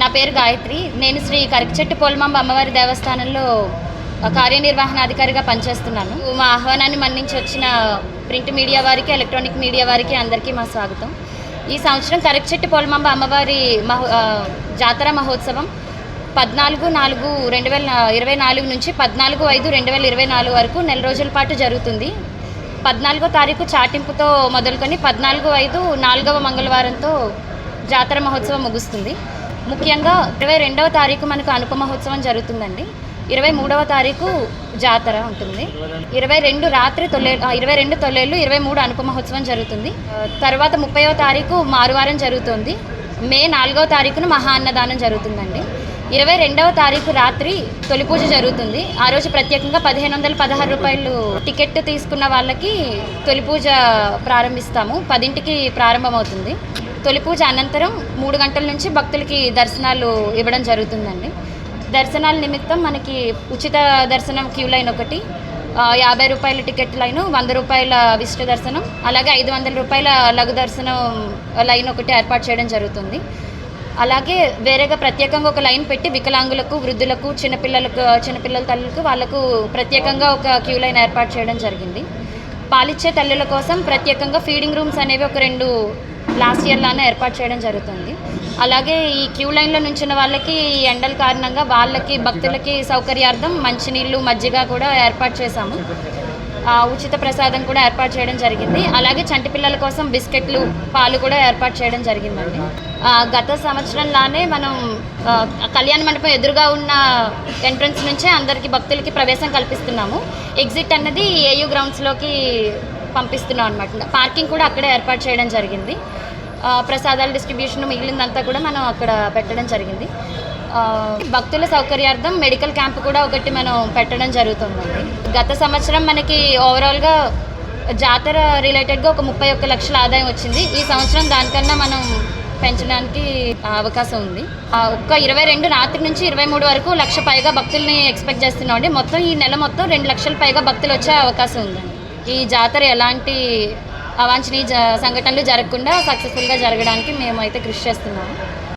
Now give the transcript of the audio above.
నా పేరు గాయత్రి. నేను శ్రీ కరికచెట్టు పోల్మాంబ అమ్మవారి దేవస్థానంలో కార్యనిర్వహణాధికారిగా పనిచేస్తున్నాను. మా ఆహ్వానాన్ని మన్నించి వచ్చిన ప్రింట్ మీడియా వారికి ఎలక్ట్రానిక్ మీడియా వారికి అందరికీ మా స్వాగతం. ఈ సంవత్సరం కరికచెట్టు పోల్మాంబ అమ్మవారి మహో జాతర మహోత్సవం పద్నాలుగు నాలుగు రెండు వేల ఇరవై నాలుగు నుంచి పద్నాలుగు ఐదు రెండు వేల ఇరవై నాలుగు వరకు నెల రోజుల పాటు జరుగుతుంది. పద్నాలుగో తారీఖు చాటింపుతో మొదలుకొని పద్నాలుగు ఐదు నాలుగవ మంగళవారంతో జాతర మహోత్సవం ముగుస్తుంది. ముఖ్యంగా ఇరవై రెండవ తారీఖు మనకు అనుప మహోత్సవం జరుగుతుందండి. ఇరవై మూడవ తారీఖు జాతర ఉంటుంది. ఇరవై రెండు రాత్రి తొలే ఇరవై రెండు తొలేళ్ళు ఇరవై మూడు అనుప మహోత్సవం జరుగుతుంది. తర్వాత ముప్పైవ తారీఖు మారువారం జరుగుతుంది. మే నాలుగవ తారీఖున మహా అన్నదానం జరుగుతుందండి. ఇరవై రెండవ తారీఖు రాత్రి తొలి పూజ జరుగుతుంది. ఆ రోజు ప్రత్యేకంగా పదిహేను వందల పదహారు రూపాయలు టికెట్ తీసుకున్న వాళ్ళకి తొలి పూజ ప్రారంభిస్తాము. పదింటికి ప్రారంభమవుతుంది. తొలి పూజ అనంతరం మూడు గంటల నుంచి భక్తులకి దర్శనాలు ఇవ్వడం జరుగుతుందండి. దర్శనాల నిమిత్తం మనకి ఉచిత దర్శనం క్యూ లైన్ ఒకటి యాభై రూపాయల టికెట్ లైను వంద రూపాయల విశిష్ట దర్శనం అలాగే ఐదు వందల రూపాయల లఘు దర్శనం లైన్ ఒకటి ఏర్పాటు చేయడం జరుగుతుంది. అలాగే వేరేగా ప్రత్యేకంగా ఒక లైన్ పెట్టి వికలాంగులకు వృద్ధులకు చిన్నపిల్లలకు చిన్నపిల్లల తల్లులకు వాళ్ళకు ప్రత్యేకంగా ఒక క్యూ లైన్ ఏర్పాటు చేయడం జరిగింది. పాలిచ్చే తల్లుల కోసం ప్రత్యేకంగా ఫీడింగ్ రూమ్స్ అనేవి ఒక రెండు లాస్ట్ ఇయర్ లానే ఏర్పాటు చేయడం జరుగుతుంది. అలాగే ఈ క్యూ లైన్లో నుంచిన వాళ్ళకి ఈ ఎండల కారణంగా వాళ్ళకి భక్తులకి సౌకర్యార్థం మంచినీళ్ళు మజ్జిగ కూడా ఏర్పాటు చేశాము. ఉచిత ప్రసాదం కూడా ఏర్పాటు చేయడం జరిగింది. అలాగే చంటి పిల్లల కోసం బిస్కెట్లు పాలు కూడా ఏర్పాటు చేయడం జరిగిందండి. గత సంవత్సరంలానే మనం కళ్యాణ మండపం ఎదురుగా ఉన్న ఎంట్రన్స్ నుంచే అందరికీ భక్తులకి ప్రవేశం కల్పిస్తున్నాము. ఎగ్జిట్ అన్నది ఏయూ గ్రౌండ్స్లోకి పంపిస్తున్నాం అనమాట పార్కింగ్ కూడా అక్కడే ఏర్పాటు చేయడం జరిగింది. ప్రసాదాల డిస్ట్రిబ్యూషన్ మిగిలిందంతా కూడా మనం అక్కడ పెట్టడం జరిగింది. భక్తుల సౌకర్యార్థం మెడికల్ క్యాంప్ కూడా ఒకటి మనం పెట్టడం జరుగుతుందండి. గత సంవత్సరం మనకి ఓవరాల్గా జాతర రిలేటెడ్గా ఒక ముప్పై ఒక్క లక్షల ఆదాయం వచ్చింది. ఈ సంవత్సరం దానికన్నా మనం పెంచడానికి అవకాశం ఉంది. ఆ, ఒక్క ఇరవై రెండు రాత్రి నుంచి ఇరవై మూడు వరకు లక్ష పైగా భక్తుల్ని ఎక్స్పెక్ట్ చేస్తున్నాం అండి. మొత్తం ఈ నెల మొత్తం రెండు లక్షల పైగా భక్తులు వచ్చే అవకాశం ఉందండి. ఈ జాతర ఎలాంటి అవాంఛనీయ జ సంఘటనలు జరగకుండా సక్సెస్ఫుల్గా జరగడానికి మేమైతే కృషి చేస్తున్నాము.